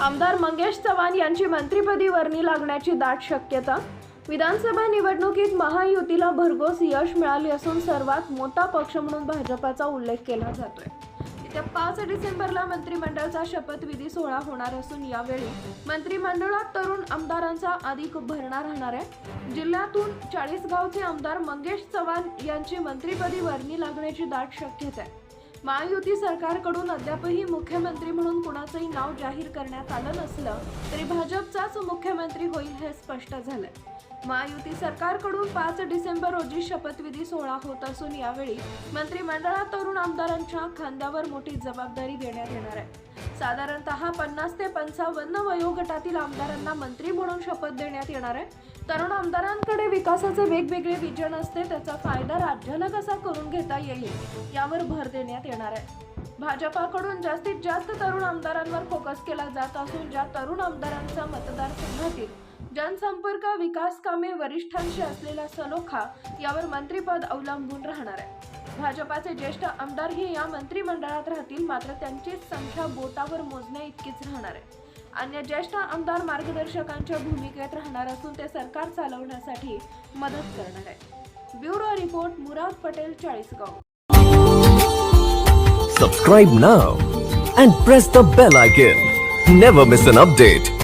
आमदार मंगेश चव्हाण यांची मंत्रिपदी वर्णी लागण्याची दाट शक्यता. विधानसभा निवडणुकीत महायुतीला भरघोस यश मिळाले असून सर्वात मोठा पक्ष म्हणून भाजपाचा उल्लेख केला जातोय. येत्या पाच डिसेंबरला मंत्रिमंडळाचा शपथविधी सोहळा होणार असून यावेळी मंत्रिमंडळात तरुण आमदारांचा अधिक भरणा राहणार आहे. जिल्ह्यातून चाळीसगावचे आमदार मंगेश चव्हाण यांची मंत्रिपदी वर्णी लागण्याची दाट शक्यता आहे. महायुती सरकारकडून अद्यापही मुख्यमंत्री म्हणून कुणाचंही नाव जाहीर करण्यात आलं नसलं तरी भाजपचाच मुख्यमंत्री होईल हे स्पष्ट झालंय. महायुती सरकारकडून पाच डिसेंबर रोजी शपथविधी सोहळा होत असून यावेळी मंत्रिमंडळात तरुण आमदारांच्या खांद्यावर मोठी जबाबदारी देण्यात येणार आहे. साधारणतः पन्नास ते पंचावन्न वयोगटातील आमदारांना मंत्री म्हणून शपथ देण्यात येणार आहे. तरुण आमदारांकडे विकासाचे वेगवेगळे विजन असते त्याचा फायदा राज्याला कसा करून घेता येईल यावर भर देण्यात येणार आहे. भाजपाकडून जास्तीत जास्त तरुण आमदारांवर फोकस केला जात असून ज्या तरुण आमदारांचा मतदारसंघातील जनसंपर्क विकास कामे वरिष्ठांशी असलेला सलोखा यावर मंत्रीपद अवलंबून राहणार आहे. भाजपाचे ज्येष्ठ आमदारही या मंत्रिमंडळात राहतील मात्र त्यांची संख्या बोटावर मोजण्या इतकीच राहणार आहे. अन्य ज्येष्ठ आमदार मार्गदर्शकांच्या भूमिकेत राहणार असून ते सरकार चालवण्यासाठी मदत करणार आहे. Bureau report Murad Patel Chalisgaon. Subscribe now and press the bell icon never miss an update